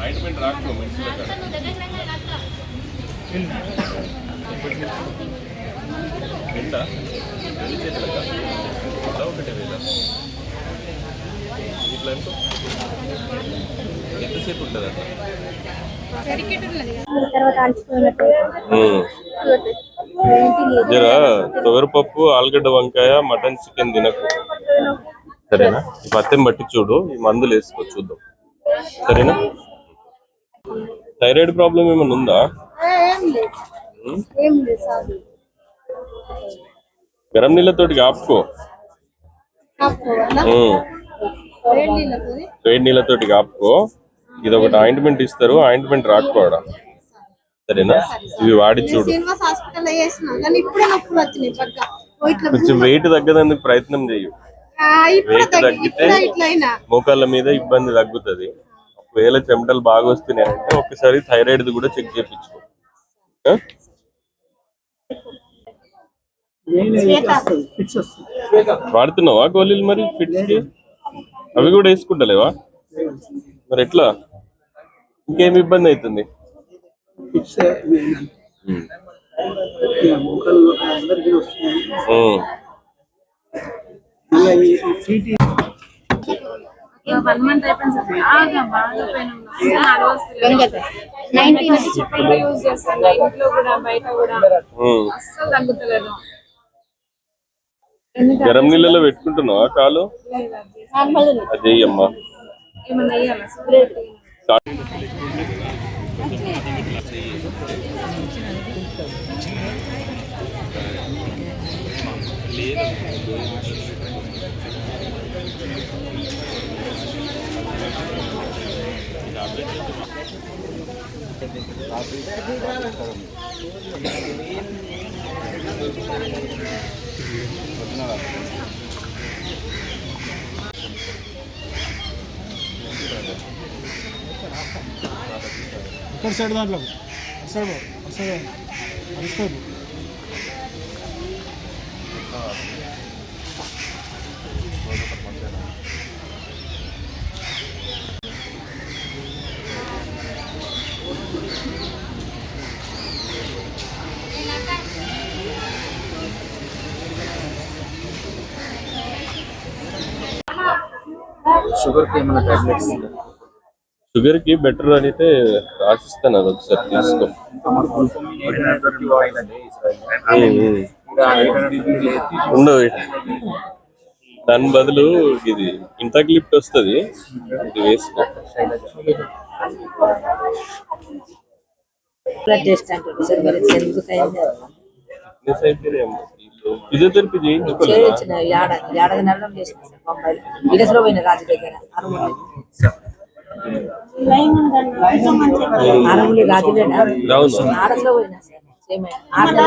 Ointment రాకు ఒకటే ఇట్లా ఎంత ఎంతసేపు ఉంటుంది అట్లా తొగరపప్పు ఆలుగడ్డ వంకాయ మటన్ చికెన్ తినకు. సరేనా? ఈ పత్యం బట్టి చూడు ఈ మందులు వేసుకో చూద్దాం. సరేనా? థైరాయిడ్ ప్రాబ్లం ఏమైనా ఉందా? గరం నీళ్ళతోటి కాపుకో. వేడి నీళ్ళతోటి కాపుకో. ఇది ఒకటి ఆయింట్మెంట్ ఇస్తారు ఆయింట్మెంట్ రాకపోవడం. సరేనా? ఇవి వాడి చూడు. కొంచెం వెయిట్ తగ్గడానికి ప్రయత్నం చేయు వెయిట్ తగ్గితే మోకాళ్ళ మీద ఇబ్బంది తగ్గుతుంది. ఒకవేళ చెమటలు బాగా వస్తున్నాయి అంటే ఒకసారి థైరాయిడ్ కూడా చెక్ చేయించుకో? వాడుతున్నావా గోళీలు మరి ఫిట్స్కి? అవి కూడా వేసుకుంటలేవా? మరి ఎట్లా? ఇంకేం ఇబ్బంది అవుతుంది? ఉమ్. వన్ మంత్ అయిపోయింది సార్ బాగా బాగా పెయిన్ చెప్పలు యూజ్ ఇంట్లో కూడా బయట కూడా అస్సలు తగ్గుతలేదు గరం నీళ్ళలో పెట్టుకుంటున్నావా కాలు? అదే అమ్మా ఇక్కడ సైడ్ దాంట్లో సైడ్ సైడ్ అరుస్తుంది షుగర్కి ఏమైనా టాబ్లెట్స్ షుగర్కి బెటర్ అయితే రాసిస్తాను అది ఒకసారి తీసుకో. ఉండవు దాని బదులు ఇది ఇంటర్క్లిప్ట్ వస్తుంది ఇది వేసుకో. బ్లడ్ టెస్ట్ అంటారు ఫిజియోథెరపీ చేయించిన ఏడాది ఏడాది నెలలు చేసిన సార్ బొంబాయిలో విదేశంలో పోయిన రాజు దగ్గర రాజులేనా అవును ఆడలో పోయినా సార్ సేమ్ ఆడలో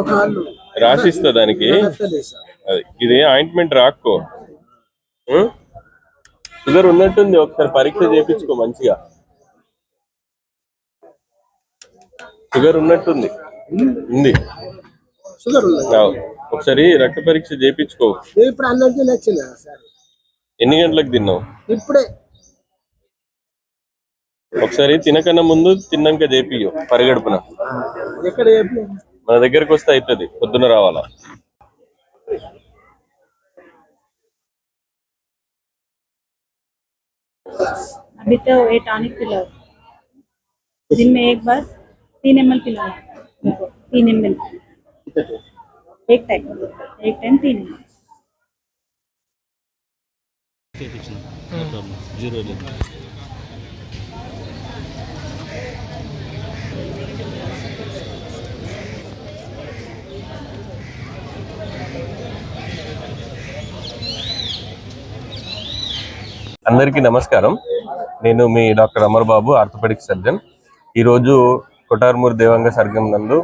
మోకాళ్ళు రాసిస్తా దానికి? ఇది ఆయింట్మెంట్ రాక్కో? షుగర్ ఉన్నట్టుంది ఒకసారి పరీక్ష చేయించుకో మంచిగా. షుగర్ ఉన్నట్టుంది. ఉంది. షుగర్. ఒకసారి రక్త పరీక్ష చేయించుకో ఇప్పుడు ఎన్ని గంటలకు తిన్నావు? ఇప్పుడే. ఒకసారి తినకన్నా ముందు తిన్నాక చేపియో పరిగడుపున. ఎక్కడ మన దగ్గరకు వస్తే అవుతుంది పొద్దున రావాలా अभी तो ये टॉनिक पिलाओ दिन में एक बार तीन एम एल पिलाओ उनको तीन एम एल एक टाइम एक टाइम तीन एम చేయించిన ప్రాబ్లం జీరో లేదు అందరికీ నమస్కారం. నేను మీ doctor Amar Babu orthopaedic surgeon. ఈరోజు కొటార్మూర్ దేవాంగ సర్గం నందు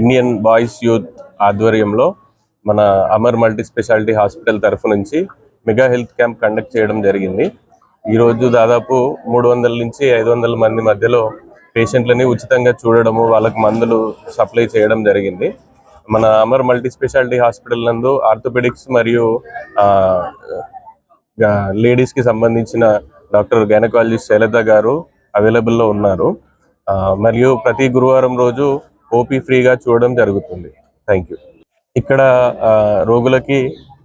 ఇండియన్ బాయ్స్ యూత్ ఆధ్వర్యంలో మన అమర్ మల్టీ స్పెషాలిటీ హాస్పిటల్ తరఫు నుంచి మెగా హెల్త్ క్యాంప్ కండక్ట్ చేయడం జరిగింది. ఈరోజు దాదాపు మూడు వందల నుంచి ఐదు వందల మంది మధ్యలో పేషెంట్లని ఉచితంగా చూడడము వాళ్ళకి మందులు సప్లై చేయడం జరిగింది. మన అమర్ మల్టీ స్పెషాలిటీ హాస్పిటల్ నందు ఆర్థోపెడిక్స్ మరియు లేడీస్కి సంబంధించిన డాక్టర్ గైనకాలజిస్ట్ శైలత గారు అవైలబుల్లో ఉన్నారు. మరియు ప్రతి గురువారం రోజు ఓపీ ఫ్రీగా చూడడం జరుగుతుంది. థ్యాంక్ యూ ఇక్కడ రోగులకి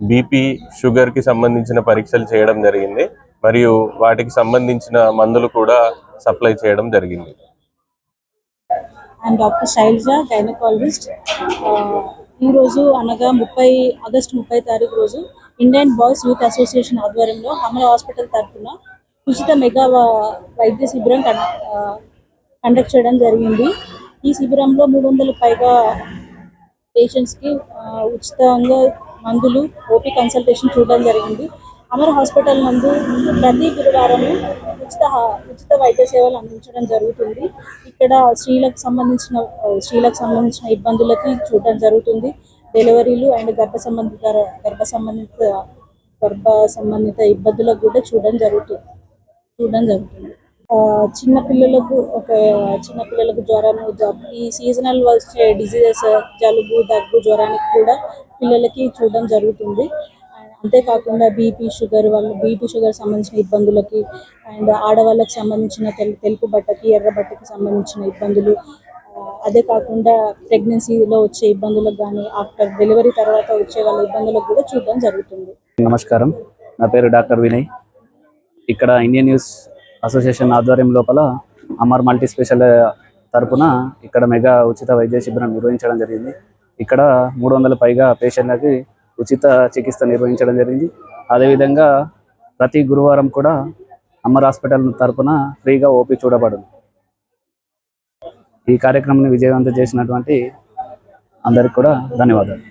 బీపీ షుగర్కి సంబంధించిన పరీక్షలు చేయడం జరిగింది. మరియు వాటికి సంబంధించిన మందులు కూడా సప్లై చేయడం జరిగింది. అండ్ డాక్టర్ శైలజ గైనకాలజిస్ట్ ఈరోజు అనగా ముప్పై ఆగస్టు ముప్పై తారీఖు రోజు ఇండియన్ బాయ్స్ యూత్ అసోసియేషన్ ఆధ్వర్యంలో అమల హాస్పిటల్ తరఫున ఉచిత మెగా వైద్య శిబిరం కండక్ట్ చేయడం జరిగింది. ఈ శిబిరంలో మూడు వందల పైగా పేషెంట్స్కి ఉచితంగా మందులు ఓపీ కన్సల్టేషన్ చూడడం జరిగింది. అమర్ హాస్పిటల్ నందు ప్రతి గురువారం ఉచిత ఉచిత వైద్య సేవలు అందించడం జరుగుతుంది. ఇక్కడ స్త్రీలకు సంబంధించిన స్త్రీలకు సంబంధించిన ఇబ్బందులకి చూడడం జరుగుతుంది. డెలివరీలు అండ్ గర్భ సంబంధిత గర్భ సంబంధిత గర్భ సంబంధిత ఇబ్బందులకు కూడా చూడడం జరుగుతుంది చూడడం జరుగుతుంది. ఆ, చిన్న పిల్లలకు ఒక చిన్న పిల్లలకు జ్వరము జబ్బు ఈ సీజనల్ వచ్చే డిసీజెస్ జలుబు దగ్గు జ్వరానికి కూడా పిల్లలకి చూడడం జరుగుతుంది. అండ్ అంతేకాకుండా బీపీ షుగర్ వాళ్ళు బీపీ షుగర్ సంబంధించిన ఇబ్బందులకి అండ్ ఆడవాళ్ళకి సంబంధించిన తెలు తెలుపు బట్టకి ఎర్ర బట్టకి సంబంధించిన ఇబ్బందులు అదే కాకుండా ప్రెగ్నెన్సీలో వచ్చే ఇబ్బందులకు కానీ ఆఫ్టర్ డెలివరీ తర్వాత వచ్చే వాళ్ళ ఇబ్బందులకు కూడా చూడడం జరుగుతుంది. నమస్కారం. నా పేరు డాక్టర్ వినయ్. ఇక్కడ ఇండియన్ న్యూస్ అసోసియేషన్ ఆధ్వర్యం లోపల అమర్ మల్టీ స్పెషల్ తరపున ఇక్కడ మెగా ఉచిత వైద్య శిబిరం నిర్వహించడం జరిగింది. ఇక్కడ మూడు వందల పైగా పేషెంట్లకి ఉచిత చికిత్స నిర్వహించడం జరిగింది. అదేవిధంగా ప్రతి గురువారం కూడా అమర్ హాస్పిటల్ తరపున ఫ్రీగా ఓపీ చూడబడును. ఈ కార్యక్రమాన్ని విజయవంతం చేసినటువంటి అందరికి కూడా ధన్యవాదాలు.